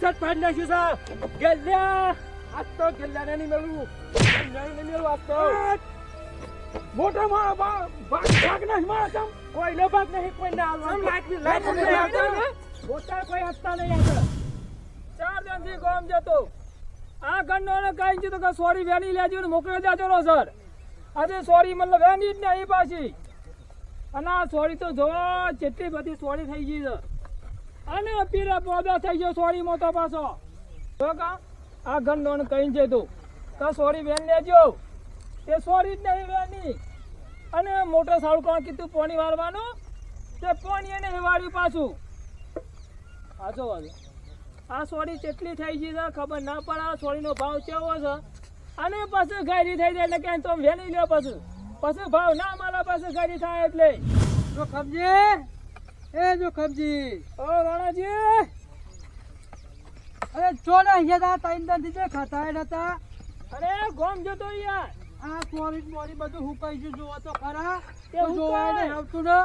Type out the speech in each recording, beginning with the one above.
ઉસત પાડી નાખ્યું છે. ગેલ્યા આજ તો ગેલ્યાને નહીં મેળવું. ગેલ્યાને નહીં મેળવું આજ તો. મોટો માણસ ભાગ ભાગ નહીં માણસ આમ કોઈનો ભાગ નહીં કોઈને હાલવાનું. લાઈટ નહીં આવતો ને? મોટા કોઈ હસતા નહીં આવતા ચાર જણથી ગામ જતો. આ ગણનો કઈ કીધું કે સોરી વેણી લેજો ને મોકલી દેજો રો સર. આજે સોરી મતલબ વેણી જ નહીં પાછી. અને આ સોરી તો જો જેટલી બધી સોરી થઈ ગઈ છે. અને પીરે પોદા થઈ ગયો સોરીમાં તો પાછો. જો કા, આ ગણનો કઈ તું. તો સોરી વેણ લેજો. તે સોરી જ નહીં વેણી અને મોટો સારું કોણ કીધું? પોણી વાળવાનું? તે પોણી એને વાળ્યું પાછું. પાછો વાળું. આ સોરી કેટલી થઈ ગઈ છે? ખબર ના પડે. આ સોરીનો ભાવ કેવો છે? અને પછી ગાયરી થઈ જાય એટલે ક્યાંય તો વેલી લ્યો પછી. પછી ભાવ ના મારા પાસે ગાયરી થાય એટલે. તો ખમજી એ જોખમજી ઓ રાણાજી! અરે જો ને અહીંયા તા ત્રણ દીજે જે ખાતા એ નતા અરે ગોમ જતો યાર. આ સોરી મોરી બધું હુકાઈ ગયું જોવો તો ખરા. તે જોવાય ને આવતું ને.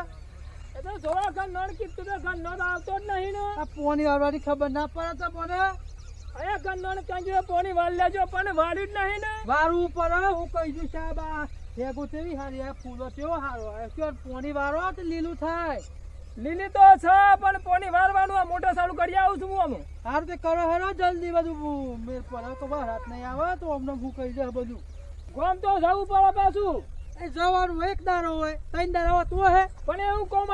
એ તો જોવા ઘર નળ કીધું તો ઘર નળ આવતો જ નહીં ને. આ પોની આવવાની ખબર ના પડે તો મને અરે ઘર નળ ક્યાં પોની વાળ લેજો પણ વાળી જ નહીં ને. વારું પડે હુકાઈ ગયું સાહેબ આ ભેગું તેવી હારી આ ફૂલો કેવો હારો આ પોની વારો તો લીલું થાય. લીલી તો છે પણ પોની વારવાનું આ મોટર ચાલુ કરી આવું છું હું આમ. હારું તે કરો હેરો જલ્દી બધું મેર પડે. તો બહાર હાથ નહીં આવે તો અમને હુકાઈ જાય બધું. ગોમ તો જવું પડે પાછું. એ જવાનું એક દારો હોય ત્રણ દારો તું હે? પણ એવું કોમ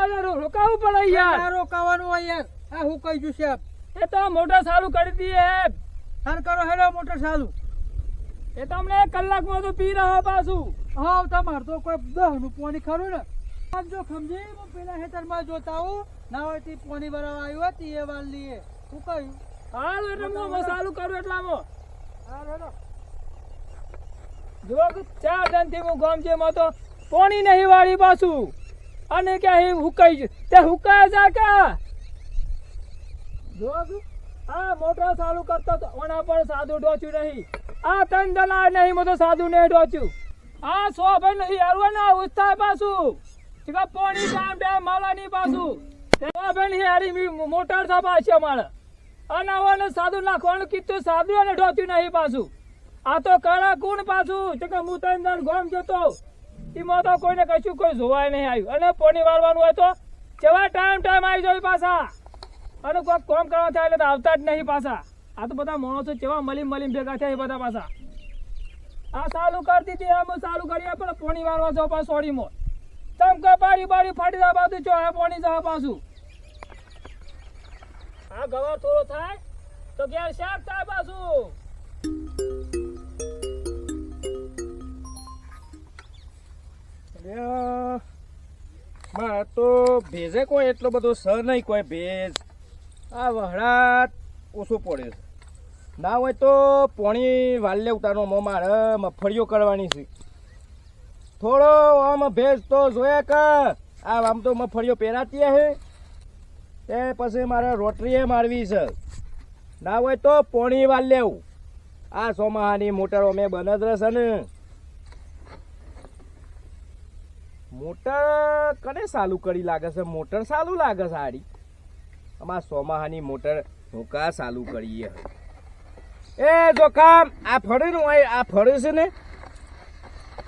રોકાવું પડે યાર. રોકાવાનું કાવાનું હોય યાર. આ કહી દઉં સાહેબ. એ તો મોટર ચાલુ કરી દઈએ હાર કરો હેરો મોટર ચાલુ એ તમને એક કલાકમાં તો પી રહ્યો પાછું. હા તમારે તો કોઈ દહનું પોની ખરું ને. આમ જો ખમજી હું પેલા હેતરમાં જોતા હું ના હોય તે પાણી ભરાવા આવ્યો હતી એ વાર લીએ. હું કહ્યું? હાલ એટલે હું મસાલું ચાલુ કરું એટલામાં હા હેડો. જો ચાર જણથી હું ગામ છે માં તો પોણી નહીં વાળી પાછું. અને ક્યાં હુકાઈ તે હુકાય જા કા જો આ મોટર ચાલુ કરતો તો ઓના પર સાધુ ડોચ્યું નહીં. આ તન દલા નહીં મોટો તો સાદું નહીં ડોચ્યું આ સો ભાઈ નહીં હારવા ના ઉત્સાહ પાછું. કે પોણી ટાઈમ ટાઈમ માલાની નહીં પાછું તે સો નહીં હારી મોટર થા છે અમારે. અને આવવાનું સાદું નાખવાનું કીધું સાધુ અને ડોચ્યું નહીં પાછું. આ તો કરા કોણ પાછું. તો કે હું ત્રણ જણ ગોમ જતો. એમાં તો કોઈને કશું કોઈ જોવાય નહીં આવ્યું. અને પોણી વાળવાનું હોય તો જેવા ટાઈમ ટાઈમ આવી જાય પાછા. અને કોઈ કોમ કરવા થાય એટલે આવતા જ નહીં પાછા. આ તો બધા માણસો જેવા મળી મળીને ભેગા થયા એ બધા પાછા. આ ચાલુ કરતી હતી આમ ચાલુ કરીએ પણ પોણી વાળવા જાવ પાછું સોડીમાં ચમકા પાડી પાડી ફાટી જાય પાછું ચો આ પોણી જાય પાછું. આ ગવાર થોડો થાય તો ઘેર શાક થાય પાછું. અરે, તો ભેજે કોઈ એટલો બધો સ નહીં કોઈ ભેજ. આ વહરાટ ઓછો પડે છે. ના હોય તો પોણી વાલ્ય ઉતારનો મો મારે મફળીઓ કરવાની છે. થોડો આમ ભેજ તો જોયા કે આ આમ તો મગફળીઓ પહેરાતી હે. તે પછી મારે રોટરીએ મારવી છે. ના હોય તો પોણી વાર લેવું. આ સોમાહાની મોટર અમે બને જ રહેશે ને. મોટર કને ચાલુ કરી લાગે છે? મોટર ચાલુ લાગે છે આડી? અમાર સોમાહાની મોટર હું કા ચાલુ કરીએ? એ જો કામ, આ ફળ્યું ને આ ફળ્યું છે ને.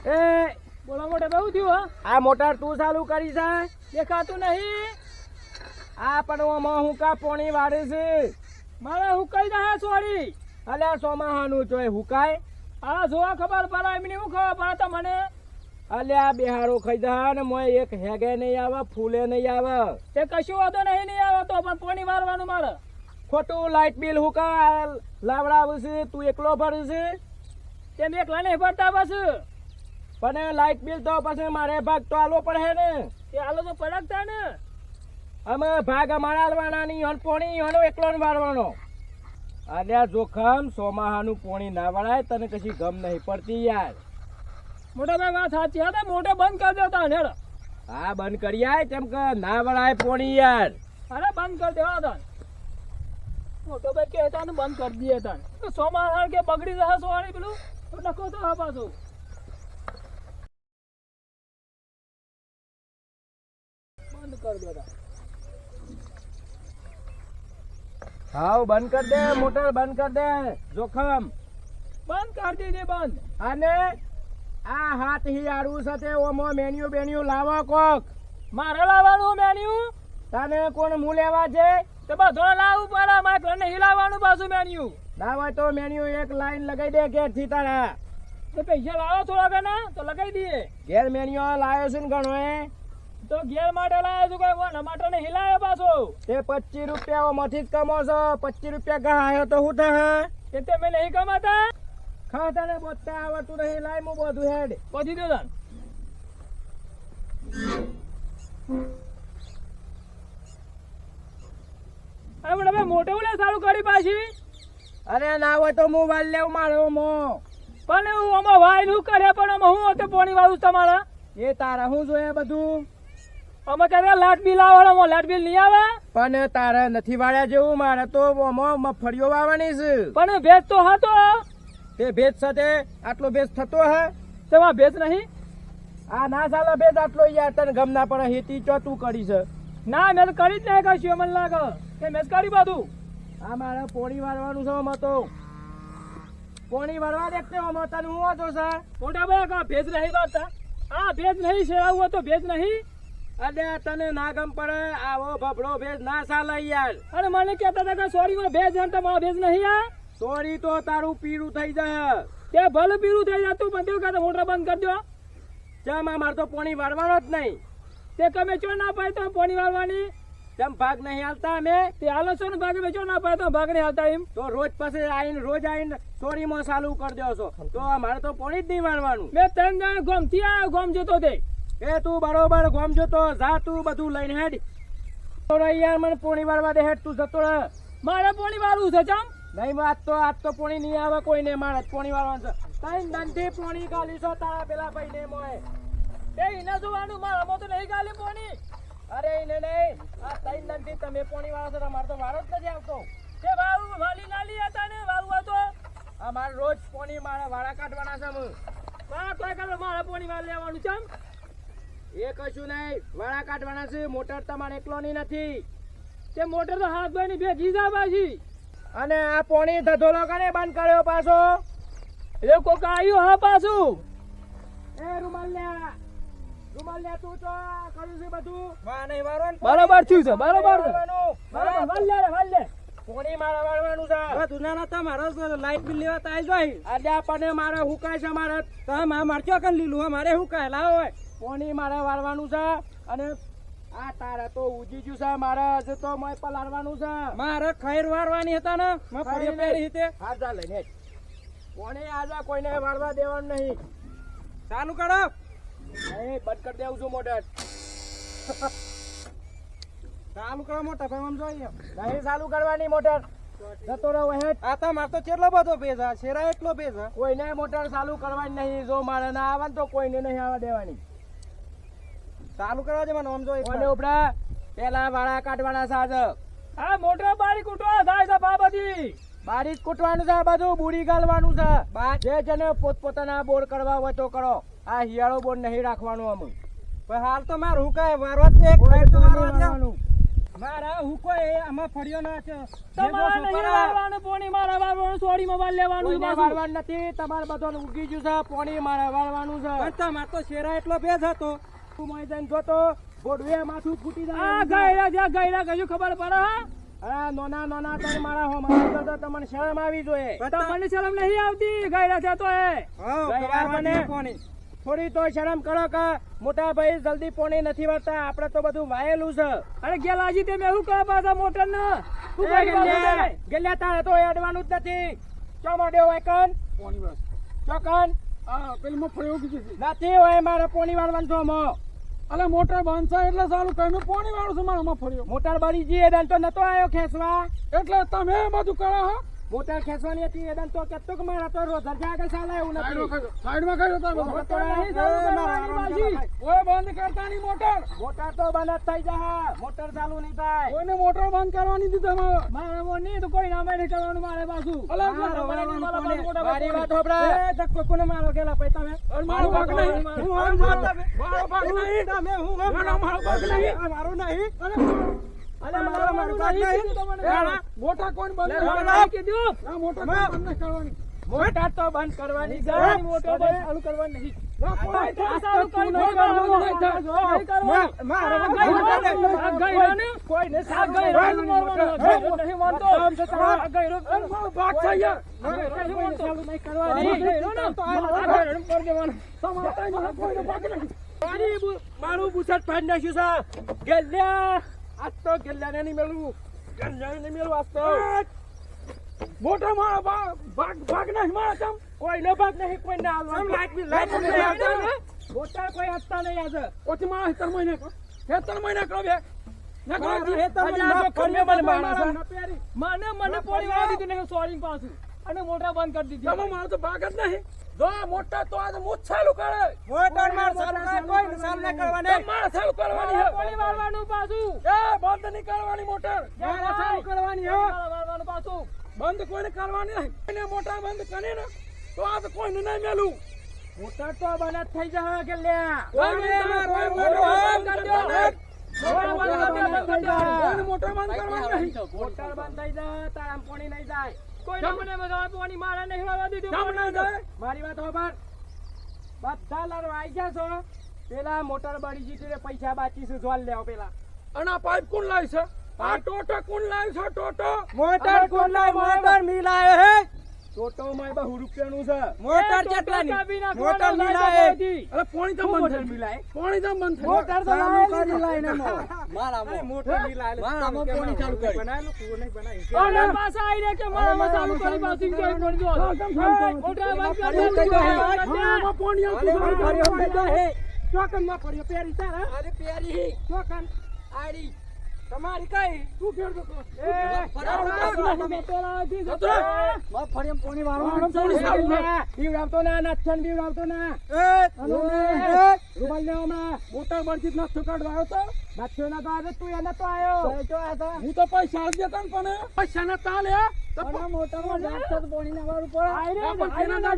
એ બોલો મોટે બહુ થયું આ મોટર તું ચાલુ કરી છે? દેખાતું નહીં? આ પડવામાં હું કા પોણી વાળે છે? મારે હુકાઈ જાય સોરી અલ્યા સોમાહાનું જોઈ હુકાય? આ જોવા ખબર પડે એમની હું ખબર પડે તો મને? અલ્યા બિહારો ખાઈ જા ને મોય એક હેગે નહીં આવે ફૂલે નહીં આવે. તે કશું વાંધો નહીં નહીં આવે તો પણ પોણી વારવાનું મારે. ખોટું લાઇટ બિલ હુકા લાવડાવું છે તું એકલો ભરું છે? તેમ એકલા નહીં ભરતા બસ પણ લાઇટ બિલ તો પછી મારે ભાગ તો આલો પડે ને. એ આલો તો પડકતા ને. અમે ભાગ અમારા આલવાના નહીં હન પોણી હનો એકલો ને વાળવાનો. અલ્યા જોખમ સોમાહાનું પોણી ના વળાય તને કશી ગમ નહીં પડતી યાર. મોટા ભાઈ વાત સાચી હા મોટે બંધ કરી દેતા ને હેડ. હા બંધ કરી આય કેમ કે ના વળાય પોણી યાર. અરે બંધ કરી દેવા તા મોટો ભાઈ કે હતા બંધ કરી દઈએ તા સોમાહાન કે બગડી જશે સોવાળી પેલું? તો નખો તો હા પાછું. બંધ કર દેતા હાવ બંધ કર દે મોટર બંધ કર દે જોખમ. બંધ કર દેજે બંધ. અને આ હાથ હિયારું સાથે ઓમો મેન્યુ બેન્યુ લાવો કોક. મારે લાવવાનું મેન્યુ? તને કોણ મુ લેવા છે? તો બધો લાવું પડે મારે ઘર હિલાવવાનું પાછું મેન્યુ. ના તો મેન્યુ એક લાઈન લગાઈ દે ઘેરથી તારા. તો પૈસા લાવો થોડા ઘણા તો લગાવી દઈએ. ઘેર મેન્યુ લાવ્યો છે ને ઘણો એ. તો ઘેર માટે લાયો છું કોઈ વન માટે નહીં લાવ્યો પાછો. તે પચીસ રૂપિયા માંથી જ કમો છો પચીસ રૂપિયા ગા આવ્યો તો શું થાય? કે મેં નહીં કમાતા. ખાતા ને બોલતા આવતું નહીં લાય મુ બધું હેડ. પછી દો તાન. અરે પણ હવે મોટે ઉલે સારું કરી પાછી. અરે ના હોય તો હું વાલ લેવું મારો મો. પણ હું આમાં વાયનું કરે પણ હું હોતે પોણી વાળું તમારા? એ તારા હું જોયા બધું? આમાં ત્યારે લાટ બિલ આવે લાટ બિલ નહીં આવે? પણ તારે નથી વાળ્યા જેવું મારે તો ઓમો મગફળીઓ વાવવાની છે. પણ ભેજ તો હતો. તે ભેજ સાથે આટલો ભેજ થતો હે? તેમાં ભેજ નહીં? આ ના સાલા ભેજ આટલો યાર તને ગમ ના પડે હેતી ચો તું કરી છે? ના મેં કરી જ નહીં કશું મને લાગે. કે મેં કરી બધું. આ મારે પોણી વાળવાનું છે અમે તો. પોણી વાળવા દેખતે અમે તને હું હતો સર મોટા ભાઈ ભેજ નહીં વાળતા આ ભેજ નહીં શેરાવું તો ભેજ નહીં. અરે તને ના ગમ પડે આવો ભભડો ભેજ ના ચાલે યાર. અને મને કહેતા હતા કે સોરીમાં ભેજ છે ને તમારો ભેજ નહીં આ? સોરી તો તારું પીરું થઈ જાય તે ભલે પીરું થઈ જાય પણ તેવું કે તો મોટર બંધ કરજો ચમ મારે તો પોણી વાળવાનો જ નહીં. તે તમે ચો ના પાય તો પોણી વાળવાની? તેમ ભાગ નહીં હાલતા અમે? તે હાલો છો ને ભાગ વેચો ના પાય તો ભાગ નહીં હાલતા એમ? તો રોજ પછી આઈને રોજ આઈને ચોરીમાં ચાલુ કરી દો છો. તો મારે તો પોણી જ નહીં વાળવાનું. મેં ત્રણ જણ ગોમથી આવ્યો ગોમ જતો તે. એ તું બરોબર ગોમ જોતો જા તું બધું લઈને હેડ. તો યાર મને પોણી વાળવા દે હેડ તું જતો રહે. મારે પોણી વાળવું છે ચમ નહીં વાત તો આજ તો પોણી નહીં આવે કોઈને મારે જ પોણી વાળવાનું છે. તઈ દંધી પોણી ગાલી છો તારા પેલા ભાઈને મોય તે ઇને જોવાનું મારામાં તો નહીં ગાલી પોણી. અરે ઇને નહીં. આ તઈ દંધી તમે પોણી વાળો છો તમારે તો વારો જ નથી આવતો. તે વાળું વાલી નાલી હતા ને વાળું હતો આ મારે રોજ પોણી મારે વાળા કાઢવાના છે હું. વાળા કોઈ મારા પોણી વાળ લેવાનું ચમ એ કશું નહીં. વાળા કાઢવાના છે. મોટર તમારે એકલોની નથી. તે મોટર તો હાથ ભાઈ ની ભેજી જા પાછી. અને આ પોણી ધધોલો કરે બંધ કર્યો પાછો. એ કોક આવ્યું હા પાછું. એ રૂમાલ લ્યા રૂમાલ લ્યા તું તો કર્યું છે બધું. વાહ નહીં બરોબર થયું છે બરોબર બરોબર લે. લે મારે વાળવાનું છે. તું ના તમારો લાઈટ બિલ લેવા તાઈ જોઈ આજે આપણને મારે હુકાય છે મારે. તમે મારે મારચો કર લીલું મારે કહે લાવો હોય. પોણી મારે વાળવાનું છે? અને આ તારે તો ઉજી ગયું છે મારે હજુ તો મોય પલાળવાનું છે. મારે ખૈર વાળવાની હતા ને? મેં ફળીઓ પહેરી હતી હાથ લઈને. પોણી આજે કોઈને વાળવા દેવાનું નહીં. ચાલુ કરો. નહીં બંધ કરી દેવું છું મોટર ચાલુ કરો મોટા ભાઈ આમ જોઈએ. નહીં ચાલુ કરવાની મોટર જતો રહો હેઠ આ તો મારે તો કેટલો બધો ભેજ શેરા એટલો ભેજ કોઈને મોટર ચાલુ કરવાની નહીં. જો મારે ના આવે તો કોઈને નહીં આવવા દેવાની. ચાલુ કરવા દે મને આમ જો ઓલે ઉપડા પેલા વાળા કાઢવાના છે હા આ મોટર બારી કૂટવા થાય છે બાબાજી બારી કૂટવાનું છે બધું બુડી ગાલવાનું છે. જે જેને પોતપોતાના બોર કરવા હોય તો કરો. આ હિયાળો બોર નહીં રાખવાનું અમે. પણ હાલ તો માર હું કહે મારો છે એક તો. વાળવાનું. મારા હું કોઈ આમાં ફળિયો ના છે. તમારે નહીં વાળવાનું પોણી મારા વાળવાનું સોડી મોબાઈલ લેવાનું છે. વાળવાનું નથી. તમારે બધો ઉગી ગયું છે પોણી મારા વાળવાનું છે. પણ તમારે તો શેરા એટલો ભેજ હતો. તું મને જઈને જોતો બોડવે માથું ફૂટી આ જાય ગયડા જ્યાં ગયડા કશું ખબર પડે હા? અરે નાના નાના તને મારા હો મારા તો તમને શરમ આવી જોઈએ. તમને શરમ નહીં આવતી? ગયડા છે તો એ દે કોની. થોડી તો શરમ કરો કે મોટા ભાઈ જલ્દી પોણી નથી વળતા આપડે તો બધું વાયેલું છે. અરે ગેલાજી તે મેં કહે પાછા મોટર ને તું? ગલ્યા, તારે તો એડવાનું જ નથી. ચો મોડ્યો હોય કન. કન પેલી મફળી ઉગી ગઈ નથી હોય મારે પોણી વાળવાનું છો મો અલે મોટર બંધ છે એટલે સારું કઈ મેં પાણી વાળું છું મારા મફળીઓ. મોટર બળી જી એદન તો નતો આવ્યો ખેંચવા. એટલે તમે બધું કરો હા. મોટર ખેંચવાની હતી એદન તો કેતો કે મારા તો રોજ આગળ ચાલે એવું નથી. સાઈડમાં કઈ પાછી. ઓય બંધ કરતા ની મોટર. મોટર તો બંધ થઈ જાય. મોટર ચાલુ નહીં થાય. કોઈને મોટર બંધ કરવાની દીધો મારે એવો નહીં તો કોઈ નામે નહીં કરવાનું મારે બાજુ અલે મારે વાત હોબડા એ ધક્કો કોને મારો ગેલા પૈ તમે. મારો ભાગ નહીં. હું. મારો ભાગ નહીં. તમે હું મારો ભાગ નહીં. મારો નહીં. અરે મારા મારા મારું મારું નહીં. મોટા કોણ બંધ કીધું. ના, મોટા કોણ બંધ કરવાની? મોટા તો બંધ કરવાની છે, મોટો બંધ ચાલુ કરવાની? નહીં. મારું બુસટ ફાડી નાખ્યું છે. ગલ્યા. આજ તો નહીં મેળવું. ગલ્યાને નહીં મેળવું આજ મોટા મારા ભાગ ભાગ નહીં મારા તમ કોઈને ભાગ નહીં કોઈને એમ લાઈટ બી- લાઈટ મોટા કોઈ હસતા નહીં આજે. ઓછી મારા હેતર મહિને કરો હેતર મહિને કરો બે મને. મને મને પોણી વાળી દીધી નહીં સોરી પાછું. અને મોટા બંધ કરી દીધી. મારો તો ભાગ જ નહીં. જો મોટા તો આજે મુજ ચાલુ કરે. મોટા માર ચાલુ કોઈ કરવાની. હે પોણી વાળવાનું પાછું. એ બંધ નહીં કરવાની મોટર મારે ચાલુ હે? વાળવાનું પાછું. બંધ કોઈને કરવાની નહીં. કોઈને મોટા બંધ કરે ને તો આ તો કોઈને નહીં મેલું. મોટા તો બને થઈ જાય ગલ્યા કોઈ મોટા કોઈ મોટા બંધ કરવાની નહીં. થઈ જાય તારા પોણી નહીં જાય. કોઈને મને પોણી નહીં દીધું કેમ નહીં મારી વાત ખબર બધા લડવા આવી ગયા છો. પેલા મોટર બળી જીતી રે પૈસા બાકી છે જોલ લેવો પેલા. અને આ પાઇપ કોણ લાવી છે? આ ટોટો કોણ લાવી છે ટોટો? મોટર કોણ લાવી? મોટર મિલાય હે. ટોટો માય બા રૂપિયાનું છે. મોટર કેટલાની મોટર મિલાય. અરે પોણી તો બંધ મિલાય? પોણી તો બંધ મોટર તો લાય કરી લાય ને મોટર મિલાયો. મારા મો પોણી ચાલુ કરી. બનાવેલું કુવો નહીં બનાય અને પાછા આઈ રે કે મારા ચાલુ કરી પાછી જોઈ પડી જો મોટર બંધ કરી દીધું આમાં પાણી આવતું નથી. ચોકનમાં ફર્યો પેરી તારા અરે પેરી ચોકન. આડી. તમારી કઈ? તું ફેરતો તો. એ પાણી પાણી ચાલુ છે. બીવડાવતો ના નાથન બીવડાવતો ના. રૂમાલ લેવો હમણાં મોટા બળથી નથ કાઢવા આવ્યો તો? નાથ્યો ના તો આજે તું એને તો આવ્યો હું તો પૈસા દેતા પણ ના તો ના, આઈ રે, ના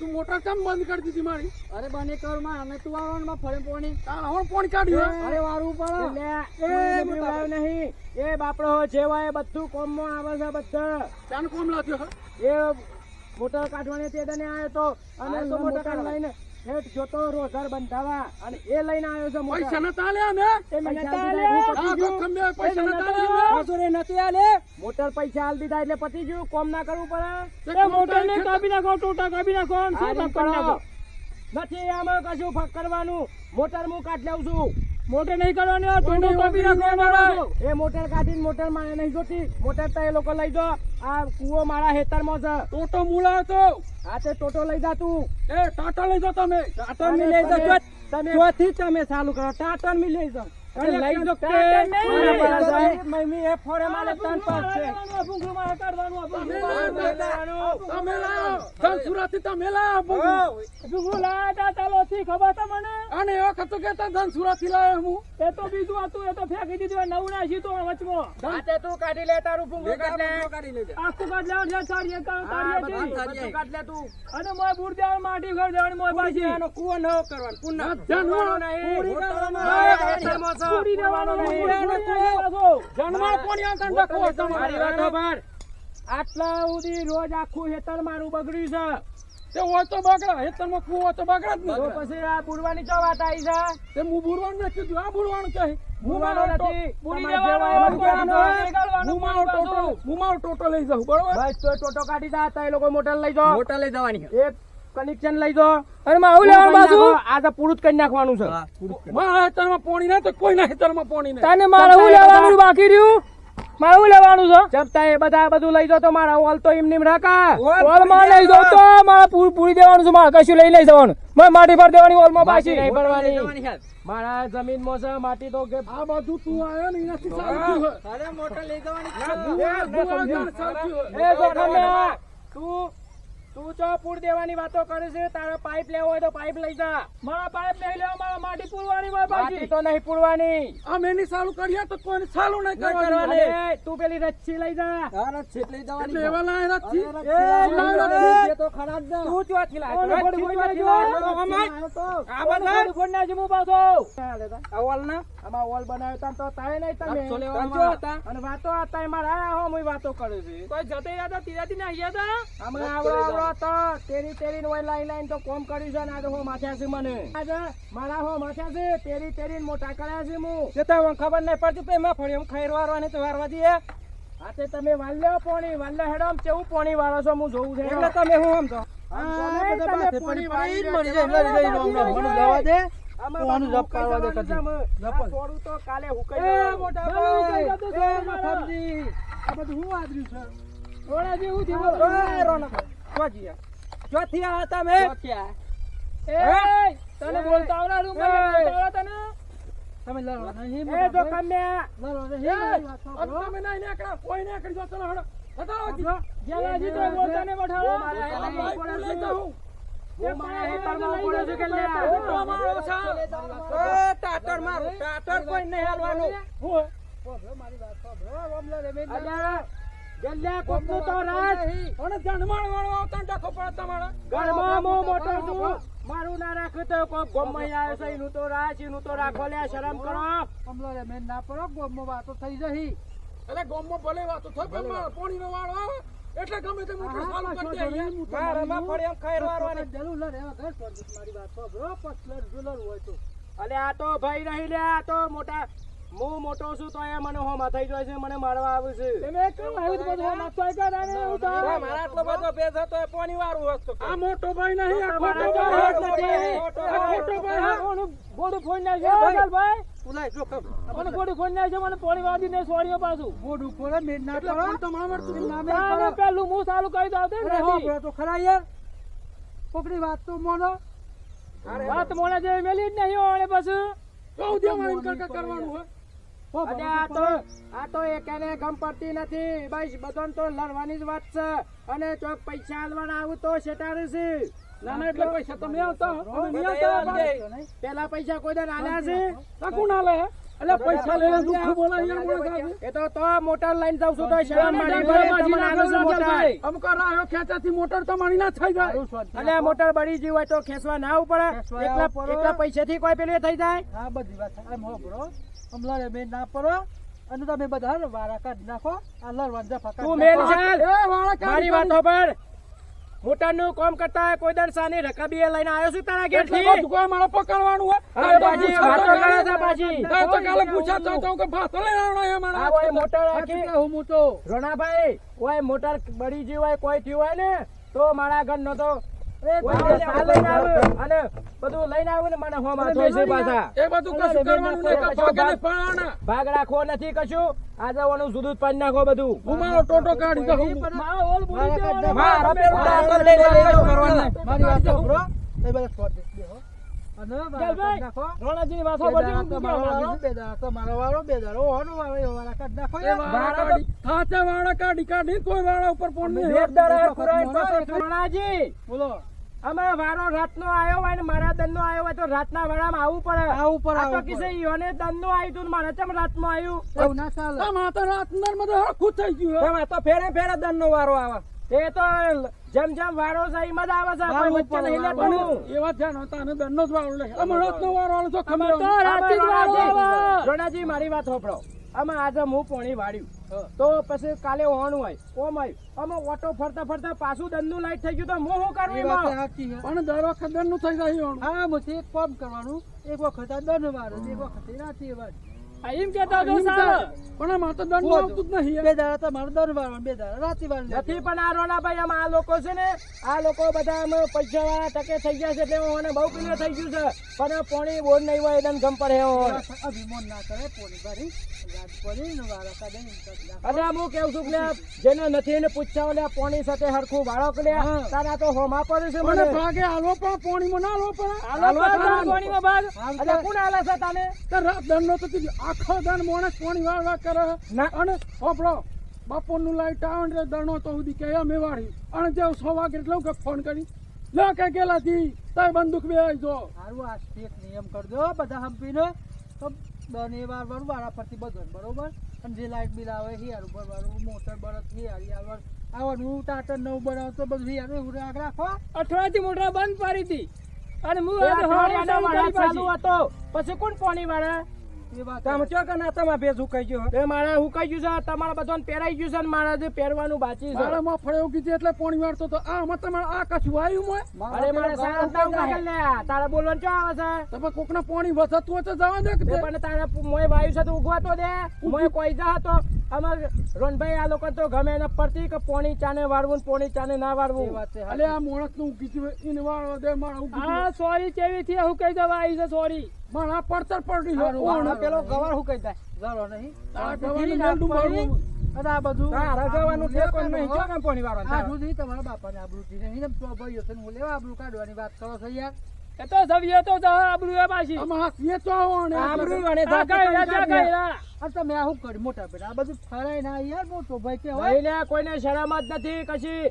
તું મોટર કેમ બંધ કરી દીધી મારી? અરે બને કરમાં અમે તું આવવાનું માં ફરે પોણી. તારા હવે પાણી કાઢ્યું અરે વારું પડે એ નહીં. એ બાપડો જેવા એ બધું કોમમાં આવે છે બધા. ત્યાં કોમ લાગ્યો એ મોટર કાઢવાની તે દને આવ્યો તો. અને તો મોટર મોટર લઈને હેઠ જોતો રોજગાર બંધાવા અને એ લઈને આવ્યો છે પૈસા નતા આલ્યા અમે? પૈસા નતા આલ્યા. ના. મજૂરી નથી આલે. મોટર પૈસા આલ દીધા એટલે પતી ગયું. કોમ ના કરવું પડે. એ મોટર ને કાપી નાખો ટોટા કાપી નાખો કાપી નથી આમાં કશું ફક કરવાનું. મોટર હું કાઢ લઉં છું. મોટર નહીં કરવાની ટોટો કાપી નાખો એ મોટર કાઢીને મોટર મારે નહીં જોતી. મોટર તો એ લોકો લઈ જાઓ આ કુવો મારા હેતરમાં છે. ટોટો મૂળા તો. આ તે ટોટો લઈ જા તું. એ ટાટા લઈ જાઓ તમે. ટાટા મી લઈ જાઓ તમે ચોથી તમે ચાલુ કરો. ટાટા મી લઈ જાઓ લઈ જાઓ કે ટાટા નહીં. મારા પાસે સાહેબ, મમ્મી એ ફોરે મારે ત્રણ પાંચ છે. ભૂંગળું મારે કાઢવાનું આ તમે ભૂંગળું લાવો, તમે લાવો. તમે લાવો. ભૂંગળું. ભૂંગળું લાયા તા ખબર છે મને? અને એ વખત તો કહેતા ધનસુરાથી લાવ્યો હું. એ તો બીજું હતું એ તો ફેંકી દીધું નવું ના તો વચમાં. તે તું કાઢી લે તારું ભૂંગળું કાઢ લે આખું કાઢ લેવાનું છે તારી તારી બધું હતી. બધું કાઢ લે તું. અને મોય બુર માટી ઘર જવાની મોય પાછી. આનો કૂવો ન કરવાનો પુનઃ ધનવા, નહીં. પૂરી દેવાનો છે. જન્માળ કોની આવતા ને ડખો હતો મારી તમારે. વાત ખબર. આટલા સુધી રોજ આખું હેતર મારું બગડ્યું છે. તે હોય તો બગડા. હેતરમાં કૂવો હોય તો બગડે જ નહીં પછી આ બુરવાની ચો વાત આવી છે? તે હું બુરવાનું નથી કીધું. આ બુરવાનું કહે બુરવાનો નથી. મારો ટોટો હું મારો ટોટો લઈ જાઉં. બરોબર? બસ તો ટોટો કાઢી તો એ લોકો મોટર લઈ જાઓ. મોટર લઈ જવાની એક કનેક્શન લઈ જાઓ અને આવું લેવાનું બાજુ આ તો પૂરું જ કરી નાખવાનું છે મારા હેતરમાં પાણી ના તો કોઈના હેતરમાં પાણી નહીં તને મારે હું લેવાનું બાકી રહ્યું મારે હું લેવાનું છે જમતા એ બધા બધું લઈ જાઓ તો મારા ઓલ તો એમ નેમ રાખા ઓલમાં લઈ જાઉં તો મારે પૂરી પૂરી દેવાનું છે મારે કશું લઈ લઈ જવાનું મારે માટી પર દેવાની ઓલમાં માં પાછી નહીં પડવાની મારા જમીનમાં છે માટી તો કે આ બધું તું આયો ને એનાથી સારું થયું અરે મોટા લઈ જવાની તું તું તું ચો પૂર દેવાની વાતો કરે છે તારે પાઇપ લેવો હોય તો પાઇપ લઈ જા મારા પાઇપ નહીં લેવા મારા માટી પૂરવાની હોય માટી બાકી તો નહીં પૂરવાની અમે એની સાલું કરીએ તો કોઈ સાલું નહીં કરવાની. તું પેલી રચ્છી લઈ જા એટલે એવા લાયા નથી એ. તો ખરાબ જા તું ચોથી લાવ્યો? ઓલો રચ્છી લાવ્યો? ગોળી અમાય. આ બધા? બધું ના હું પાછો આ wall ના? આમાં ઓલ બનાવ્યો તા તો તારે નહીં તમે. અમારા. હતા? અને વાતો હતા મારા રહ્યા હો, મુય વાતો કરે છે. કોઈ જતે હતા તીરાથી ના ગયા હતા અમે આવડો તો તેરી તેરી ઓય લાઈ લાઈન તો કોમ કર્યું છે ને આજે હો માથ્યા છે મને આજે મારા હો માથ્યા છે તેરી તેરી મોટા કર્યા છે હું. તે તો ખબર નહીં પડતી પે માં ફળી એમ ખાઈ વારવાની તો વારવા દઈએ. આ તે તમે વાલ્યો પોણી વાલ્યો હેડો આમ કેવું પોણી વાળો છો હું જોઉં છું. એટલે તમે હું તો કાલે હું આદર્યું છે? ચોથી આ. એ તને બોલતા આવડે રૂમ એ. બોલતા તને તમે લડો નહીં, એ જો કમ્યા લડો નહીં, સાંભળો. તમે નહીં નીકળો, કોઈ ના કરજો ચલો હળો. બતાવો જી. તો બોલતા ને બઠાડો. હું મારા આ પડે છે. હું. હું કે લે આ. હું છે. ટાટર મારું, ટાટર કોઈ નહીં હાલવાનું. હું. મારી વાત. ઓમલા રે. ગલ્યા કોકનું તો રાજ. અને જણમાળ વાળો આવતા ડખો પડે તમારે. ઘરમાં હું મોટો છું મારું ના રાખું તો કોક ગોમમાં આવે છે એનું તો રાજ એનું તો રાખો લે શરમ કરો અમલો રે મેં ના પડો, ગોમમાં વાતો થઈ જઈ. એટલે ગોમમાં ભલે વાતો થઈ પણ મારો પોણીનો વાળો આવે, એટલે ગમે તે મોટો સાલ આમાં કરી દે શોધો અહીંયા. નહીં, મારામાં ફળી એમ ખાઈ રવારવાની. જરૂર ન રહેવા ઘર પર મારી વાત તો પછી પસલર જુલર હોય તો. અલે આ તો ભાઈ રહી લે આ તો મોટા હું મોટો છું તો એ મને હો માથાઈ જાય છે મને મારવા આવે છે તમે કેમ આવ્યું બધું? નાસ્તો આઈ ગયા ને હું તો? મારા આટલો બધો ભેદ હતો એ પોણી વાળું હતો આ મોટો ભાઈ નહીં, આ મોટો ભાઈ ભાઈ. નથી. આ ખોટો ભાઈ, હા. ઓનું ગોળું ફોડી નાખ્યું, ભાઈ. ગોપાલભાઈ. ઉલાય, જો કમ મને ગોળું ફોડી નાખ્યું, મને પોણી વાળી ને સોળીઓ પાછું. મોઢું ખોલે, મેળ ના તો. તો મને મળતું ના. મેળ પેલું હું ચાલુ કરી દઉં હતું ને તો ખરા યાર. કોકની વાત તો મોનો. વાત મોને જે મેલી જ નહીં ઓળે બસ કહું દે મારે કર- કર કરવાનું હોય. અરે આ તો આ તો એકેને ગમ પડતી નથી. બસ બધોન તો લડવાની જ વાત છે. અને ચોક પૈસા આલવાના આવું તો શેટાડે છે એટલે પૈસા તમે આવતા. પેલા પૈસા કોઈ દાડે આલ્યા છે? કોણ આલે એટલે પૈસા લઈને દુખ બોલા યાર બોલે કાઢે. એ તો તો મોટર લઈને જાવ છું તો શરમ મારી ઘરે તમને ના આલે છે મોટર ભાઈ. અમુક આ રાહ્યો ખેંચાથી મોટર તમારી ના થઈ જાય આ મોટર બળી ગઈ હોય તો ખેંચવા ના પડે એકલા. એકલા પૈસાથી કોઈ પેલું થઈ જાય હા બધી વાત છે. મો હોભળો. અમલા રે મે ના પડો. અને તમે બધા વારા કાઢ નાખો આ લડવાનું જફા કાઢી તું મેલ. ચાલ એ વારા કાઢ મારી વાતો પર મોટરનું કામ કરતા કોઈ દર સાની રકાબી લઈને આવ્યો છું તારા ઘેરથી? કોઈ મારે પકડવાનું હોય. અરે બાજી વાતો કરે છે બાજી. તો કાલે પૂછા તો તો કે ફાસો લઈને આવણો અમારે. આ હોય મોટર આખી હું મોટો. રણાભાઈ ઓય મોટર બળી હોય કોઈ થયું હોય ને તો મારા ઘર નો તો અને બધું લઈને આવે ને મને હોમાં જોઈ પાછા એ બધું કશું કરવાનું નહીં કે ભાગે ભાગ રાખવો નથી કશું આજે ઓનું જુદું પાડી નાખો બધું હું મારો ટોટો કાઢી દઉં. મારા ઓલ બોલી વારા દેવાનો. મારા પેલું મારા લઈને લેવાનું મારી વાત સાંભળો. એ બધા છોડ દે. બેહો. અને વારા ચાલ ભાઈ. કાઢી નાખો. રોણાજીની બે વાતો દાડા પડતી તો મારો વાળો, કાઢી કોઈ ઉપર બોલો અમે વારો રાતનો આવ્યો હોય ને મારા દનનો આવ્યો હોય તો રાતના વાળામાં આવવું પડે. આ પડે તો આવું કિસે ઈયોને દનનું આવ્યું તું ને મારે ચમ રાતનું આવ્યું એવું ના ચાલે. આ માતા રાતના બધું હરખું થઈ ગયું. તો ફેરે ફેરે દનનો વારો આવે. એ તો જેમ જેમ વારો છે એમ જ આવે છે આપણે વચ્ચે નહીં લેતું પણ એવા ધ્યાન હતા અને દંડનો જ વારો લે અમે રાતનો વારો આવે તો ખબર તો હોય. વારો આવે. આવે. રોણાજી મારી વાત સાંભળો. આમાં આજે હું પોણી વાળ્યું. તો પછી કાલે ઓણ હોય. ઓમ આવ્યું અમે ઓટો ફરતા ફરતા પાછું દંડનું લાઈટ થઈ ગયું તો હું શું. પણ દર વખત દંડનું થઈ રહ્યું હા મુझे એક કામ કરવાનું. એક વખત આ દંડ વાર એક વખત રાતી વાર એમ કહેતા તો પણ આમાં તો દંડનું આવતું જ નહીં બે દાડા તમારે દંડ વાર બે દાડા. રાતી વાર નથી પણ આ રોણાભાઈ આમ આ લોકો છે ને આ લોકો બધા આમ પૈસા વાળા ટકે થઈ ગયા છે એટલે મને બહુ પેલું થઈ ગયું છે. પણ પોણી બોર નહીં હોય એકદમ ગમ પડે અભિમાન ના કરે પોણી ભરી. વારા. અને હું કેવું છું કે જેને નથી એને પૂછ્યા લે પોણી સાથે હરખું બાળક લે તારા તો હોમા પડે છે મને. ભાગે પણ ના એટલે કોણ હાલે છે તને? તો તો આખો દન માણસ પોણી વાળવા કરે. ના. અને હોપડો બપોરનું લાઈટ આવે એટલે દણો તો સુધી કે અમે વાળી. અને જેવું સો વાગે એટલે કે ફોન કરી. લો કે ગેલાથી તય બંદૂક બે આવી જો. સારું આ સ્ટેટ નિયમ કરજો બધા હંપીને. તો દને વાર વાર વારા ફરતી બધું બરોબર? અને જે લાઈટ બિલ આવે હિયારું ભરવાનું મોટર બરત હિયારી આવવાનું આવવાનું ટાટર નવું બનાવો તો બધું હિયારું એવું રાખ રાખો અઠવાથી મોટર બંધ પાડી હતી. અને હું એ ચાલુ પાછી. હતો. પછી કોણ પાણી વાળે? એ તમે કયો કે ના તમારે ભેજ ઉકાઈ ગયો એ મારે ઉકાઈ ગયું છે તમારે બધાને પહેરાઈ ગયું છે ને મારા જે પહેરવાનું બાકી છે. મારા માં ફળે ઉગી છે એટલે પોણી વાળતો તો આ આમાં તમારે આ કશું આવ્યું મોય અરે મારે સારા લે તારે બોલવાનું ચો આવે છે? તમે કોકના પોણી વધતું હોય તો જવા દે કે. પણ તારે મોય વાયુ છે તો ઉગવા તો દે. મોય કોઈ જા તો અમાર રોનભાઈ આ લોકો તો ગમે એને પડતી કે પોણી ચાને વાળવું ને પોણી ચાને ના વાળવું વાત આ મોણસનું ઉગી ગયું એને વાળો દે મારા ઉગી છે સોરી કેવી થી હું કહી દવા આવી છે સોરી? મારા પડતર પડી આ પેલો ગવાર હું કહી દે જરો નહીં. આ ગવાનું બધું મારું આ બધું તારા છે કોઈ નહીં. જો કેમ પોણી આ દૂધી તમારા બાપાને આબરૂ થી નહીં ને તો ભાઈઓ છે હું લેવા આબરૂ કાઢવાની વાત કરો છો યાર? એ તો સવિયે તો જવા આબરૂ એ પાછી. આમાં હાથ તો આવો આબરૂ વણે આ કઈ રાજા કઈ રા. અને તમે આ શું કરી મોટા બેટા આ બધું ફરાય ના યાર મોટો ભાઈ કે હોય. કોઈને શરમ જ નથી. કશી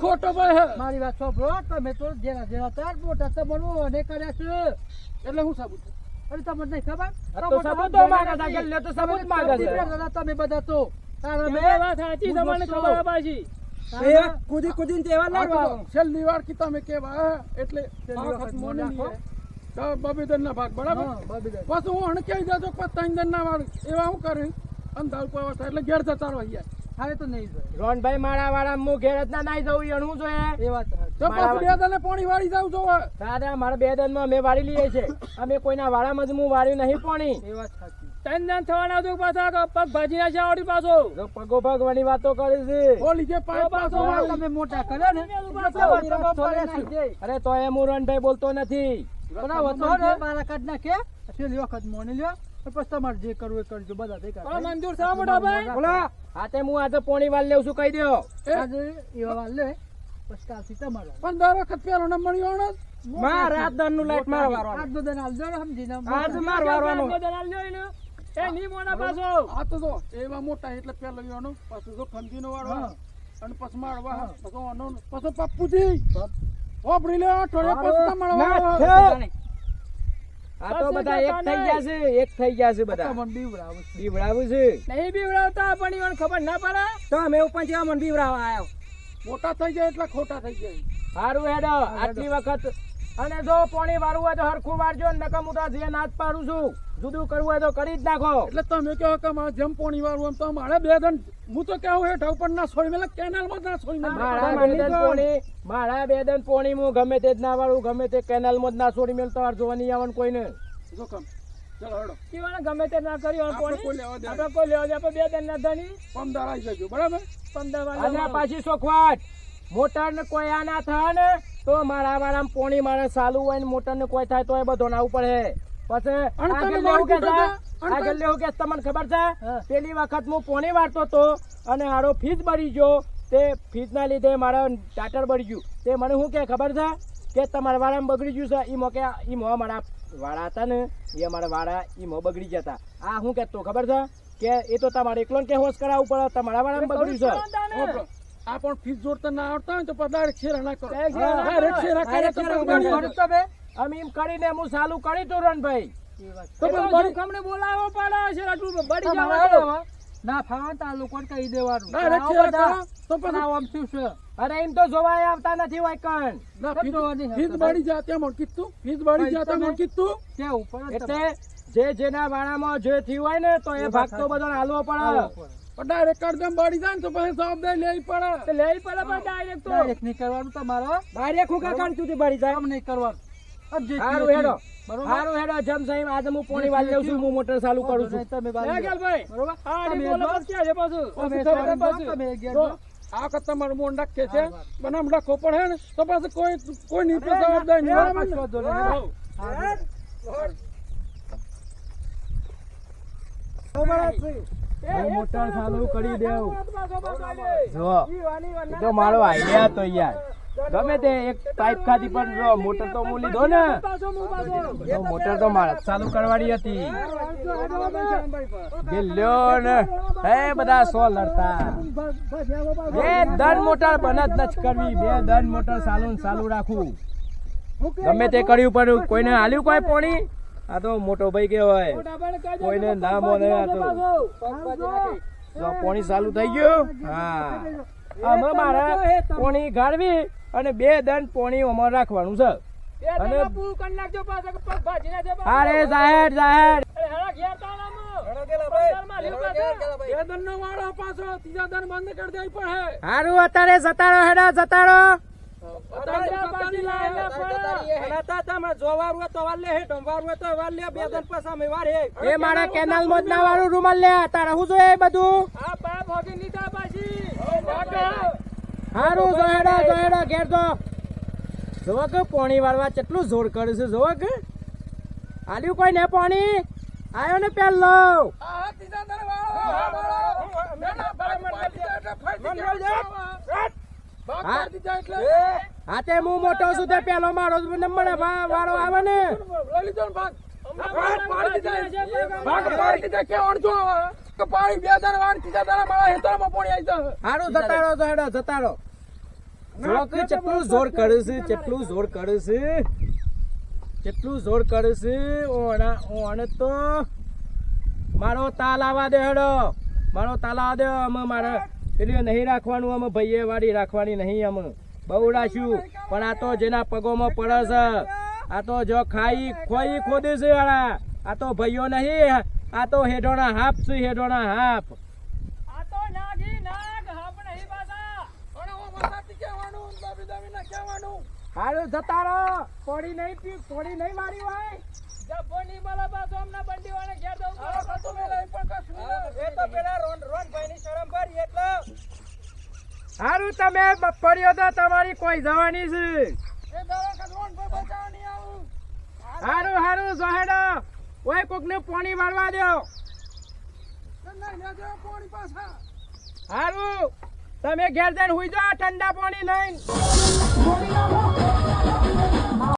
ખોટો મારી વાત સાંભળો તમે તો જેના જેના તાર મોટા તમને અને કર્યા છે. એટલે હું સાબુત અરે તમને નહીં ખબર? આ તો સબૂત તો માંગે છે, આગળ લે તો સબૂત માંગે છે. તમે બધા તો. તારા એ મેં વાત સાચી તમને ખબર હે પાછી. કુદી તેવા આ છેલ્લી વાર કી તમે કેવા એટલે બબીદર ના ભાગ બરાબર? બબીદર. પછી હું હણકાઈ જતો પછી ત્રણ જણ ના વાળું. એવા હું કરે? અંધાર ઉપર થાય એટલે ઘેર જતા રહો યાર હારે તો નહીં જોઈએ રોનભાઈ મારા વાળા હું ઘેર જ ના નાઈ જવું ઈ અણવું જોઈએ? એ વાત તો મારા બે જણે પાણી વાળી જાવ છો દાદા મારા બે દનમાં મેં વાળી લઈએ છે અમે કોઈના વાળામાં જ હું વાળ્યું નહીં પોણી. એ વાત સાચી. ત્રણ જણ થવાના હતું પાછા પગ ભાજી ના આવડી પાછો. પગો પગવાની વાતો કરી છે. જે વાળી. તમે મોટા કર્યા ને. અરે તો એમ હું રણભાઈ બોલતો નથી. બરાબર મારા કાઢ નાખે. છેલ્લી વખત મોની લ્યો. અને પછી તમારે જે કરવું એ કરજો બધા ભેગા મંજૂર છે મોટા ભાઈ. બોલો હા તે હું આજે પોણી વાળ લેવું છું કહી દો આજે એવા વાર લે પછી કાલથી તમારે. પણ દર વખત પેલો નંબર ઈ માર રાત દરનું લાઈટ માર વાળવાનું આજ બધાને હાલજો ને આજ માર વાળવાનું. દલાલ જોઈ લ્યો. એ ની મોના પાછો. આ તો જો એવા મોટા એટલે પેલો આણો પછી જો ખંજીનો વાળો. અને પછી મારવા પછી આનો પછી પપ્પુજી. ઓપડી લે અઠવાડિયે પછી તમારો ના, વાળો. છે. આ તો બધા એક થઈ ગયા છે એક થઈ ગયા છે બધા. મન બીવડાવું બીવડાવું છે. નહીં બીવડાવતા પણ ઈવન ખબર ના પડે? તો અમે ઉપર જેવા મન બીવડાવવા આવ્યો. મોટા થઈ જાય એટલે ખોટા થઈ જાય. સારું હેડો. આટલી વખત અને જો પોણી વાળું હોય તો હરખું વાળજો નકમ હું તો જે નાચ પાડું છું જુદું કરવું હોય તો કરી જ નાખો. એટલે તમે કહો કે મારે જેમ પોણી વાળું એમ તો મારે બે જણ હું તો કેવું હેઠ ઉપર ના છોડી મેલા કેનાલમાં ના છોડી મેલે. મારા મારા બેદન પોણી હું ગમે તે જ ના વાળું ગમે તે કેનાલમાં જ ના છોડી મેલ તો જોવા નહીં આવવાનું કોઈને. હેડો. ઈવન ગમે તે ના કરી કોણી કોઈ લેવા દે આપણે કોઈ લેવા દે આપણે બે દિન ના ધણી. પમદાર આવી જજો બરાબર? અને પાછી સોખવાટ મોટર ને કોઈ આ ના થાય ને તો મારા મારા પોણી મારે સાલું હોય ને મોટર ને કોઈ થાય તો એ બધો ના ઉપર હે. પછી આગળ લેવું કે આગળ લેવું તમને ખબર છે? પેલી વખત હું પોણી વાળતો હતો અને હારો ફીજ બળી ગયો. તે ફીજ ના લીધે મારા ટાટર બળી ગયું. તે મને શું કે ખબર છે? કે તમારા વાળા બગડી ગયું છે. ઈ મોકે ઈ મો મારા વાળા હતા ને એ અમારા વાળા ઈ મો બગડી ગયા હતા. આ શું કહેતો ખબર છે? કે એ તો તમારે એકલો કે હોશ કરાવવું પડે? તમારા વાળા બગડ્યું છે. આ પણ ફીસ જોડતા ના આવડતા હોય તો પદાર છેરા ના કરો. ડાયરેક્ટ કરો. તો Direct પછી શેરા બળી કરો. જાય. તો બે અમે એમ કરીને હું ચાલુ કરી તો રણભાઈ તો એ તો પછી બળી- જોખમને બોલાવવો પડે છે આટલું બળી તમારે ના ફાવે તો કહી દેવાનું. ડાયરેક્ટ આવો શેરા કરો. તો પણ આમ શું છે. અરે એમ તો જોવાય આવતા નથી હોય કણ ફીસ-. બળી જાય ત્યાં કીધું ફીસ બળી જાય ત્યાં કીધું એટલે જે જેના વાળામાં જે થયું હોય ને તો એ ભાગ તો બધો હાલવો પડે. પણ ડાયરેક્ટ બળી જાય ને તો પછી જવાબદારી લેવી પડે. તો લઈ પડે પણ ડાયરેક્ટ તો. ડાયરેક્ટ નહીં કરવાનું તમારે. ડાયરેક્ટ હું કાકા સુધી ભરી જાય. નહીં કરવાનું. હેડો. જમ સાહેબ. આજે હું પોણી વાળી લઉં છું હું મોટર ચાલુ કરું છું. તમે ભાઈ બરોબર? હા બોલો પાછું તમે. આ વખત તમારું મોન રાખે છે. હા. બનામ રાખવો પડે ને તો પાછું કોઈ કોઈ નહીં તો જવાબદારી નહીં બરાબર. મોટર ચાલુ કરી દેવું. જો એ તો મારો આઈડિયા તો યાર. ગમે તે એક પાઇપ ખાતી પણ જો મોટર તો હું લીધો ને. મોટર તો મારે ચાલુ કરવાની હતી. ગિલ્યો ને. હે બધા સો લડતા. બે દન મોટર બનત જ નથી કરવી. બે દન મોટર ચાલુ ને ચાલુ રાખવું. ગમે તે કર્યું પણ કોઈને હાલ્યું કોઈ પોણી? આ તો મોટો ભાઈ મોટાભાઈને કોઈને નામ ના બાંધી આ તો. પોણી ચાલુ થઈ ગયું? હા. આમાં મારે પોણી ગાળવી અને બે દન પોણી અમારે રાખવાનું છે. અને-. અરે જાહેર જાહેર. હારું અત્યારે જતાડો હેડા જતાડો. પોણી વાળવા કેટલું જોર કરે છે જોવો કે. આલ્યું કોઈ ને પોણી? આવ્યો ને પેલો. હા. તે હું મોટો છું તે પેલો મારો નંબર વાળો આવે ને? પાણી બે દન વાળ ત્રીજા દન મારા હેતરમાં પોણી આવી જાય હારું જતાડો તો હેડો જતાડો જો કેટલું જોર કરે છે કેટલું જોર કરે છે. કેટલું જોર કરે છે ઓણા ઓણ તો મારો તાલ આવવા દે હેડો. મારો તાલ આવવા દે અમે મારે પેલી નહીં રાખવાનું અમે ભાઈએ વાળી રાખવાની નહીં અમે બહુ રાખ્યું પણ આ તો જેના પગોમાં પડે છે. આ તો જો ખાઈ ખોઈ ખોદી છે વાળા આ તો ભાઈઓ નહીં. આ તો હેડોના હાફ છે હેડોના હાફ હારું જતા રહો. પોડી નહીં પી પોડી નહીં મારી હોય. જબ્બો નહીં મળે પાછો અમને બંડીવાળાને ઘેર જવું પડે. આ ખાતું મે લઈ પણ કશું નહીં. હારું તમે પડ્યો તો તમારી કોઈ જવાની છે. એ દાડા કદવાન પર બચાવ નહીં આવું. હારું હારું જોહેડો. ઓય કોકને પાણી વાળવા દો તો પોણી પાછા. હારું તમે ઘેર જઈને હુઈ જાઓ ઠંડા પાણી લઈને.